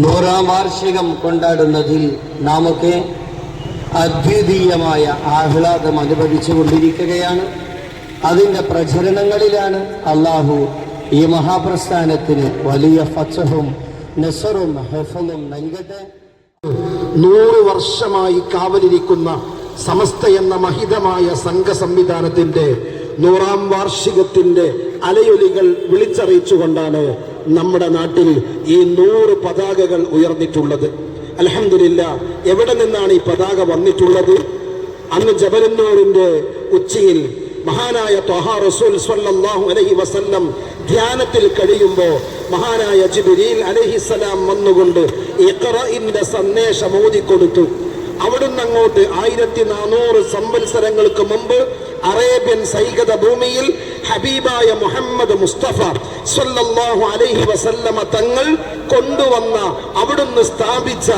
നൂറാം വാർഷികം കൊണ്ടാടുന്നതിൽ നാമൊക്കെ അദ്വിതീയമായ ആഹ്ലാദം അനുഭവിച്ചു കൊണ്ടിരിക്കുകയാണ് അതിന്റെ പ്രചരണങ്ങളിലാണ് അള്ളാഹു ഈ മഹാപ്രസ്ഥാനത്തിന് വലിയ ഫച്ചഹും നെസറും ഹെഫലും നൽകട്ടെ. നൂറ് വർഷമായി കാവലിരിക്കുന്ന സമസ്ത എന്ന മഹിതമായ സംഘ സംവിധാനത്തിന്റെ നൂറാം വാർഷികത്തിന്റെ അലയൊലികൾ വിളിച്ചറിയിച്ചുകൊണ്ടാണ് നമ്മുടെ നാട്ടിൽ ഈ നൂറ് പതാകകൾ ഉയർന്നിട്ടുള്ളത്. അലഹമില്ല എവിടെ നിന്നാണ് ഈ പതാക വന്നിട്ടുള്ളത്? അന്ന് ജബലന്നൂറിന്റെ ഉച്ചയിൽ മഹാനായ ത്വഹാ റസൂൽ സ്വല്ലല്ലാഹു അലൈഹി വസല്ലം ധ്യാനത്തിൽ കഴിയുമ്പോൾ മഹാനായ ജിബ്രീൽ അലഹിസലാം വന്നുകൊണ്ട് ഇഖ്റഇന്റെ സന്ദേശം ഓതിക്കൊടുത്തു അവിടുന്ന് അങ്ങോട്ട് ആയിരത്തി നാനൂറ് സംവത്സരങ്ങൾക്ക് മുമ്പ് അറേബ്യൻ സൈകത ഭൂമിയിൽ ഹബീബായ മുഹമ്മദ് മുസ്തഫ സല്ലല്ലാഹു അലൈഹി വസല്ലമ തങ്ങൾ കൊണ്ടുവന്ന അവിടുന്ന് സ്ഥാപിച്ച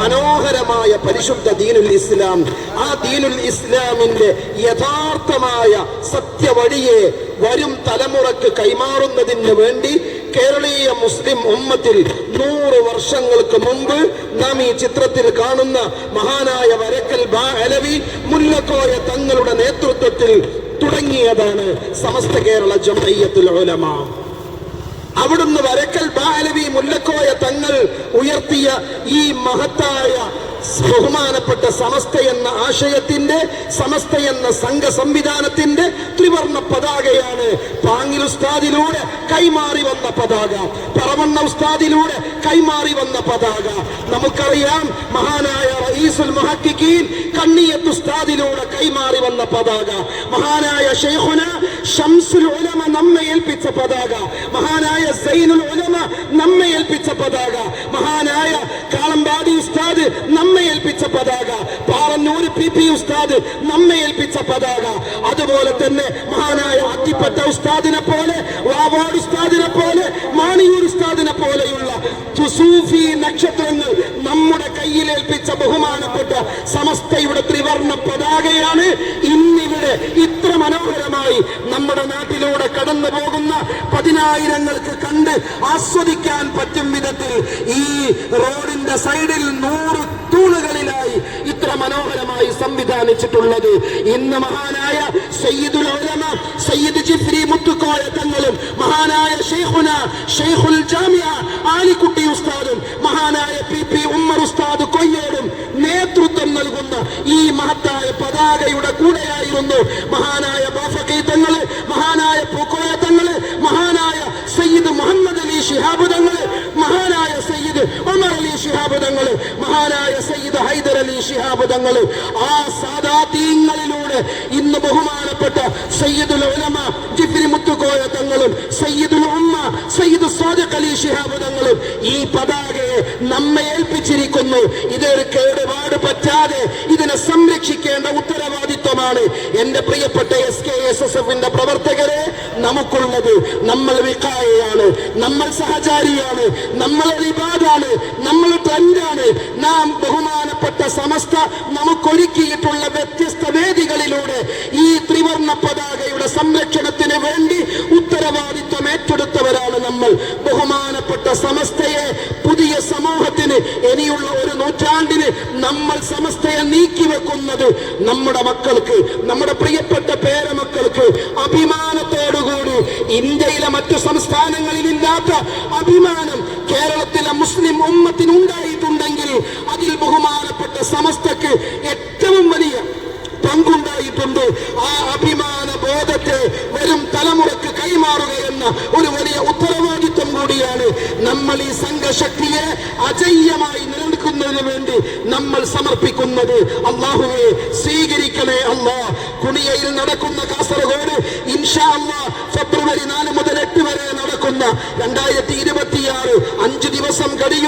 മനോഹരമായ പരിശുദ്ധ ദീനുൽ ഇസ്ലാം. ആ ദീനുൽ ഇസ്ലാമിന്റെ യഥാർത്ഥമായ സത്യവഴിയെ വരും തലമുറയ്ക്ക് കൈമാറുന്നതിന് വേണ്ടി കേരളീയ മുസ്ലിം ഉമ്മത്തിൽ നൂറ് വർഷങ്ങൾക്ക് മുമ്പ് നാം ഈ ചിത്രത്തിൽ കാണുന്ന മഹാനായ വരക്കൽ ബാ അലവി മുല്ലക്കോയ തങ്ങളുടെ നേതൃത്വത്തിൽ തുടങ്ങിയതാണ് സമസ്ത കേരള ജമയ്യത്തുൽ ഉലമ. അവിടുന്ന് വരക്കൽ ബാലവി മുല്ലക്കോയ തങ്ങൾ ഉയർത്തിയ ഈ മഹത്തായ ബഹുമാനപ്പെട്ട സമസ്ത എന്ന ആശയത്തിന്റെ സമസ്ത എന്ന സംഘ സംവിധാനത്തിന്റെ ത്രിവർണ പതാകയാണ് പാങ്ങിൽ ഉസ്താദിലൂടെ കൈമാറി വന്ന പതാക പറവണ്ണ ഉസ്താദിലൂടെ കൈമാറി വന്ന പതാക. നമുക്കറിയാം മഹാനായ റഈസുൽ മുഹക്കിക്കീൻ കണ്ണിയത്ത് ഉസ്താദിലൂടെ കൈമാറി വന്ന പതാക. മഹാനായ ഷെയ്ഖുന ഷംസുൽ ഉലമ നമ്മെ ഏൽപ്പിച്ച പതാക. മഹാനായ സൈനുൽ ഉലമ നമ്മെ ഏൽപ്പിച്ച പതാക. മഹാനായ ഏൽപ്പിച്ച പതാക. പാറന്നൂര് പി പി ഉസ്താദ് നമ്മെ ഏൽപ്പിച്ച പതാക. അതുപോലെ തന്നെ മഹാനായ അത്തിപ്പറ്റ ഉസ്താദിനെ പോലെ വാവാട് ഉസ്താദിനെ പോലെ മാണിയൂർ ഉസ്താദിനെ പോലെയുള്ള സുസൂഫി നക്ഷത്രങ്ങൾ നമ്മുടെ കയ്യിൽ ഏൽപ്പിച്ച ബഹുമാനപ്പെട്ട സമസ്തയുടെ ത്രിവർണ പതാകയാണ്. ഇന്നിവിടെ ഇത്ര മനോഹരമായി നമ്മുടെ നാട്ടിലൂടെ കടന്നു പോകുന്ന പതിനായിരങ്ങൾക്ക് കണ്ട് ആസ്വദിക്കാൻ പറ്റും വിധത്തിൽ ഈ റോഡിന്റെ സൈഡിൽ നൂറ് തൂണുകളിലായി ഇത്ര മനോഹരമായി സംവിധാനിച്ചിട്ടുള്ളത്. ഇന്ന് മഹാനായ സയ്യിദുൽ ഉലമ സയ്യിദ് ജിഫ്രി മുത്തുക്കോയ തങ്ങളും മഹാനായ ഷെയ്ഖുന ഷെയ്ഖുൽ ജാമിയ ആലിക്കുട്ടി ഉസ്താദും മഹാനായ പി പി ഉമ്മർ ഉസ്താദ് കൊയ്യോടും നേതൃത്വം നൽകുന്ന ഈ മഹത്തായ പതാകയുടെ കൂടെയായിരുന്നു മഹാനായ ബാഫക്കൈ തങ്ങൾ മഹാനായ പൂക്കോയ തങ്ങൾ മഹാനായ സയ്യിദ് മുഹമ്മദ് അലി ശിഹാബ് തങ്ങൾ ശിഹാബ് തങ്ങൾ മഹാനായ സയ്യിദ് ഹൈദർ അലി ശിഹാബ് തങ്ങൾ ആ സാദാതീങ്ങളിലൂടെ ഇന്ന് ബഹുമാനപ്പെട്ട സയ്യിദുൽ ഉലമ ജിഫ്രി മുത്തുകോയ തങ്ങളും സയ്യിദുൽ ഉമ്മ സയ്യിദ് സാദിഖ് അലി ശിഹാബ് തങ്ങളും ഈ പതാകയെ നമ്മെ ഏൽപ്പിച്ചിരിക്കുന്നു. ഇതൊരു കേടുപാട് പറ്റാതെ ഇതിനെ സംരക്ഷിക്കേണ്ട ഉത്തരവാദിത്വമാണ് എന്റെ പ്രിയപ്പെട്ട എസ് കെ എസ് എസ് എഫിന്റെ പ്രവർത്തകരെ നമുക്കുള്ളത്. നമ്മൾ വിക്കായയാണ് നമ്മൾ സഹചാരിയാണ് നമ്മൾ റിബാദാണ് നമ്മൾ ട്രെൻഡാണ് നാം ബഹുമാനപ്പെട്ട സമസ്ത നമുക്കൊരുക്കിയിട്ടുള്ള വ്യത്യസ്ത വേദികളിലൂടെ ഈ ത്രിവർണ പതാകയുടെ സംരക്ഷണത്തിന് വേണ്ടി ഉത്തരവാദിത്വം ഏറ്റെടുത്തവരാണ് നമ്മൾ. ബഹുമാനപ്പെട്ട സമസ്തയെ പുതിയ സമൂഹത്തിന് ഇനിയുള്ള ഒരു നൂറ്റാണ്ടിന് നമ്മൾ സമസ്തയെ നീക്കി വെക്കുന്നത് നമ്മുടെ മക്കൾക്ക് നമ്മുടെ പ്രിയപ്പെട്ട പേരമക്കൾക്ക് അഭിമാനത്തോടുകൂടി ഇന്ത്യയിലെ മറ്റു സംസ്ഥാനങ്ങളിൽ ഇല്ലാത്ത അഭിമാനം കേരളത്തിലെ മുസ്ലിം ഉമ്മത്തിന് ഉണ്ടായിട്ടുണ്ടെങ്കിൽ അതിൽ ബഹുമാനപ്പെട്ട സമസ്തക്ക് ഏറ്റവും വലിയ പങ്കുണ്ടായിട്ടുണ്ട്. ആ അഭിമാന ബോധത്തെ വരും തലമുറയ്ക്ക് കൈമാറുക എന്ന ഒരു വലിയ ഉത്തരവാദിത്വം കൂടിയാണ്. നമ്മൾ ഈ സംഘശക്തിയെ അജയ്യമായി നിലനിൽക്കുന്നതിന് വേണ്ടി നമ്മൾ സമർപ്പിക്കുന്നത്. അള്ളാഹുവെ സ്വീകരിക്കണേ അള്ളാ. കുണിയയിൽ നടക്കുന്ന കാസർഗോഡ് ഇൻഷാ അള്ളാ ഫെബ്രുവരി നാല് മുതൽ എട്ട് വരെ നടക്കുന്ന രണ്ടായിരത്തി ഇരുപത്തിയാറ് അഞ്ചു ദിവസം കഴിയും.